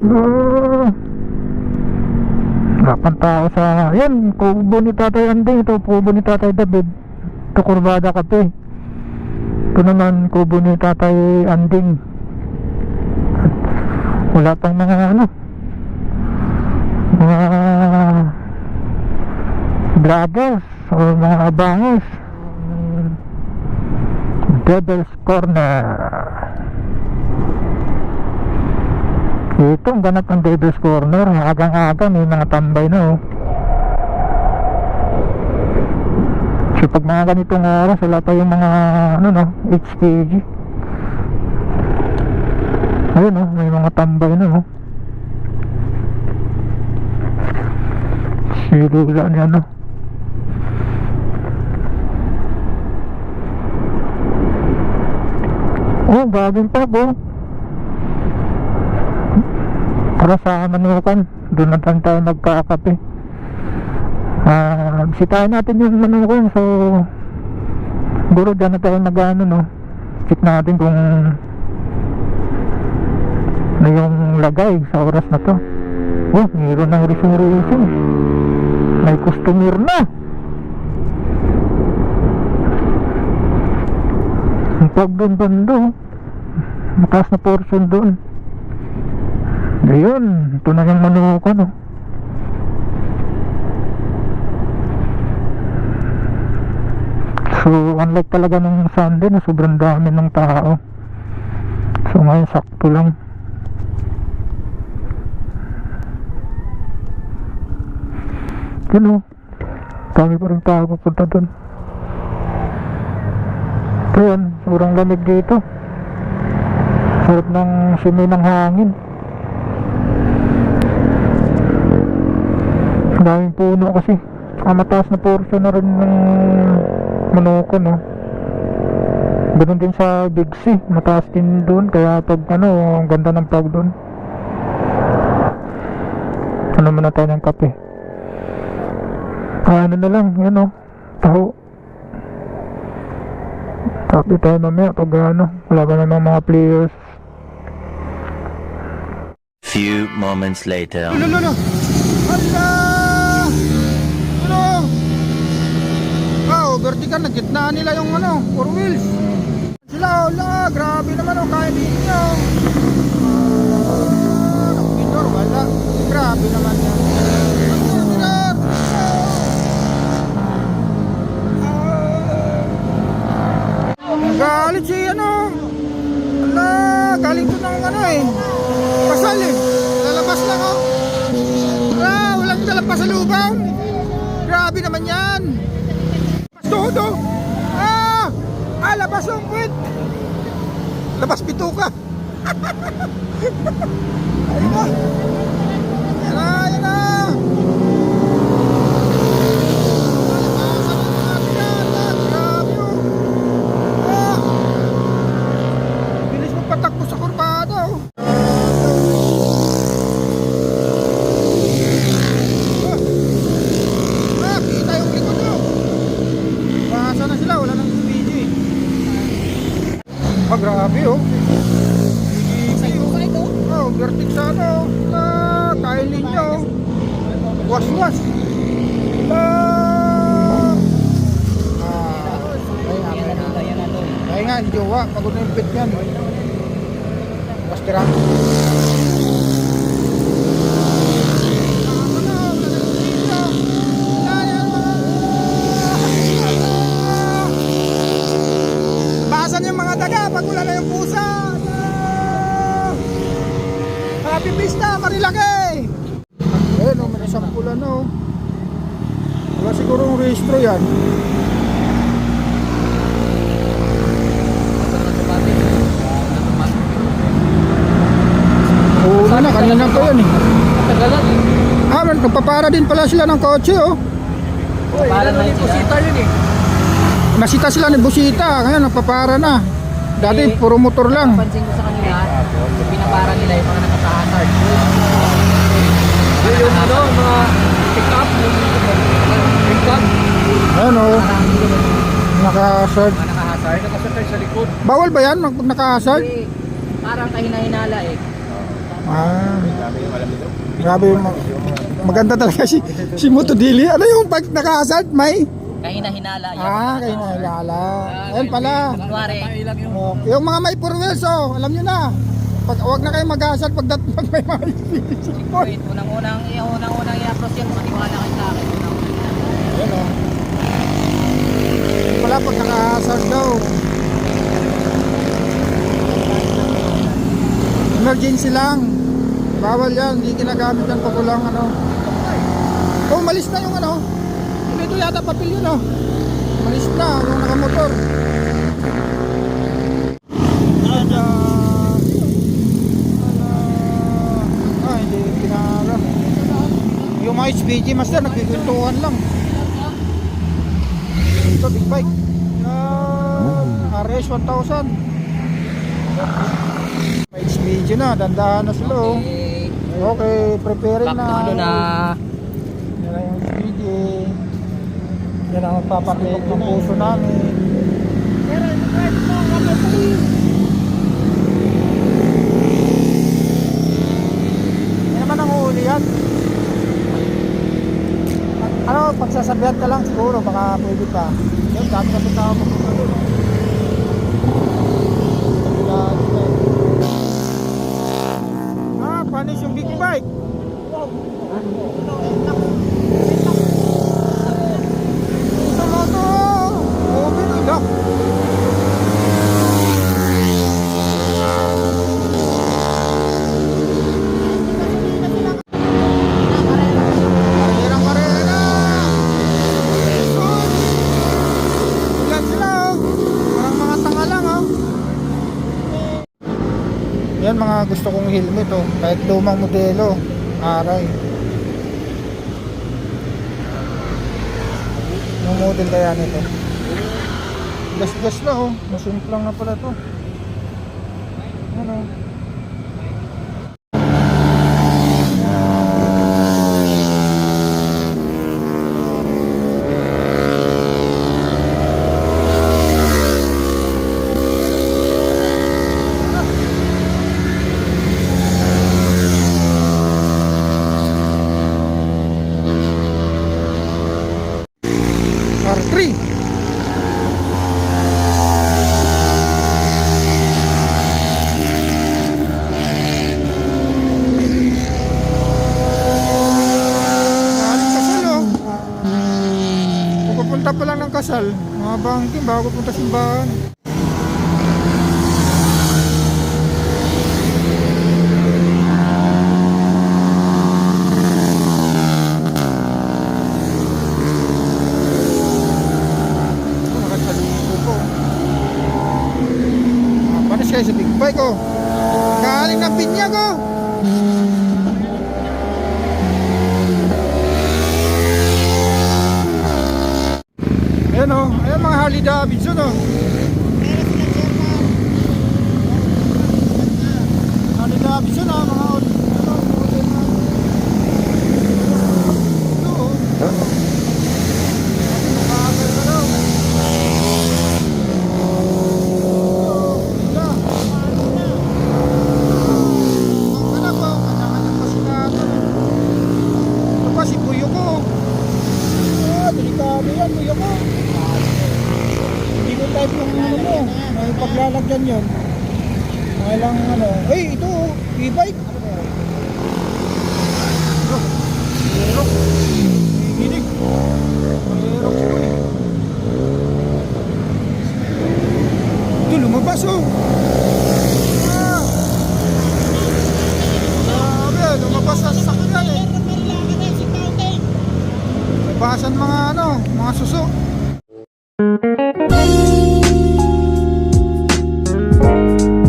Oh. Lapan tao sa... Yan, kubo ni Tatay Anding. Ito, kubo ni Tatay David. Ito, Kurbada Kape. Ito naman, kubo ni Tatay Anding. Wala pang mga ano, mga vloggers o mga abangers. Devil's Corner. Ito, ang ganap ng Devil's Corner. Agang-aga, may mga tambay na oh. So pag mga ganitong oras, wala pa yung mga ano no, HKG. Ayun oh, may mga tambay na oh. Silula ni ano. Oh, gagawin pa oh. Para sa manukan, doon na lang tayo magkakape. Ah, bisitahin natin yung manukan. So, siguro dyan na tayo nag-ano, no? Check natin kung ano yung lagay sa oras na to. Oh, mayroon ng reservation. May customer na. Ang pag doon bando. Mataas na portion doon. Ayun, ito na yung manukan, oh. So, unlike talaga nung Sunday na sobrang dami ng tao. So, ngayon sakto lang. Yun o. Dami pa rin tao pupunta dun. Ito yun, sobrang lamig dito. Sarap ng simoy ng hangin. Ang daming puno kasi. Saka mataas na portion na rin ng manuko no. Ganun din sa Big C. Mataas din doon. Kaya pag ano, ang ganda ng pag doon. Ano muna tayo ng kape. Ah, ano na lang, yun o. Taho. Kape tayo mamaya pag ano. Wala ba namang mga players. Few moments later. Ano, ano, ano? Hala! Oh, vertical, nagitna nila yung ano, four wheels. Sila, hala, grabe naman oh, kaya din nyo. Ah, Nakapinor, wala. Grabe naman yan. Galit si ano. Hala, galing to ng ano eh. Pasal eh. Lalabas lang oh. Ah, walang dalang pasalubong. Grabe naman yan. Todo. Ah! Ah, labas ang puwit. Labas pito ka. ayun na. Yan na, yan na. Labasan na natin yan. Ah, Grabe oh. Ah! Bilis mo patakbo sa kurbada oh. Ah, kita yung likod nyo. Basa na sila, wala nang video eh. Ah, grabe oh. Oh, vertic sa ano. Ah, kaya ninyo. Was-was. Ah. Ah. Kaya nga, jowa. Pagod na yung pit yan. Was tira. Happy Pista, Marilaki! Ayun, oh, may isang pula na oh. Wala siguro yung rehistro yan. Oo na, kanina pa yan eh. Tagalan eh. Ah, man, nagpapara din pala sila ng kotse oh. Oh, Para na yung pusita yun eh. Masita sila ni Busita, ngayon nagpapara na. Dati Eh, puro motor lang. Pansin ko sa kanila, pinapara nila yung mga nakasa-hazard. Yung, yung ano, mga pick-up, pick-up, Ayun oh, naka-hazard. naka-hazard, nakasakay sa likod. Bawal ba yan mag naka-hazard? Kasi parang kahina-hinala eh. Ah, Grabe yung mag- maganda talaga si si Motodili. Ano yung pag naka-hazard, may? Kahina-hinala. yan. Ah, kayo na ilala. Ayun pala. Kunwari, Oh, yung mga may four wheels, oh, alam nyo na. Pag, wag na kayo mag-hazard pag, dat, pag may mga wait, unang-unang, unang-unang i-approach yan, maniwala kayo sa akin. Unang-unang. Ayun, oh. Wala pag naka-hazard daw. Emergency lang. Bawal yan, hindi ginagamit yan pag walang ano. Oh, malis na yung ano. Dito yata papel yun, oh. Malis na, yung nakamotor. Ada. Ah, hindi pinara. Yung mga HPG master, nagkikwentuhan lang. Ito, big bike. Uh, RS 1000. May HPG na, dandahan na sila oh. Eh, Okay, preparing na. ano na, Yan ang HPG. Yan ang magpapakitok ng puso namin. Yan naman ang huli yan. Ano, pagsasabihan ka lang siguro, baka pwede pa. Yan, dami kasi tao pupunta doon. Ah, panis yung big bike. Yan mga gusto kong helmet oh. Kahit lumang modelo. Aray. Yung model kaya nito. Gas-gas na oh. Masimplang na pala to. Ano? R3. Galing kasal oh. Pupunta pa lang ng kasal. Mga bangking bago punta simbahan. Ah, panis kayo sa big bike oh. Galing ng binyag oh. Ayan oh, ayan mga Harley Davidson oh. Harley Davidson oh, mga ano, model na. Ito oh. Makagal na daw. Oh, wala. Ang anak ko, kanya-kanya pa sila ano. Ito pa si Puyo ko. Ah, delikado yan, Puyo ko. Hindi ko type yung ano mo. May paglalagyan yun. Mga ilang ano. Ay, ito oh, e-bike. Ito. Aero. Hinig. Aero. Ito, lumabas oh. Ah. Grabe, lumabas sa sasakyan eh. Labasan mga ano, mga suso. Música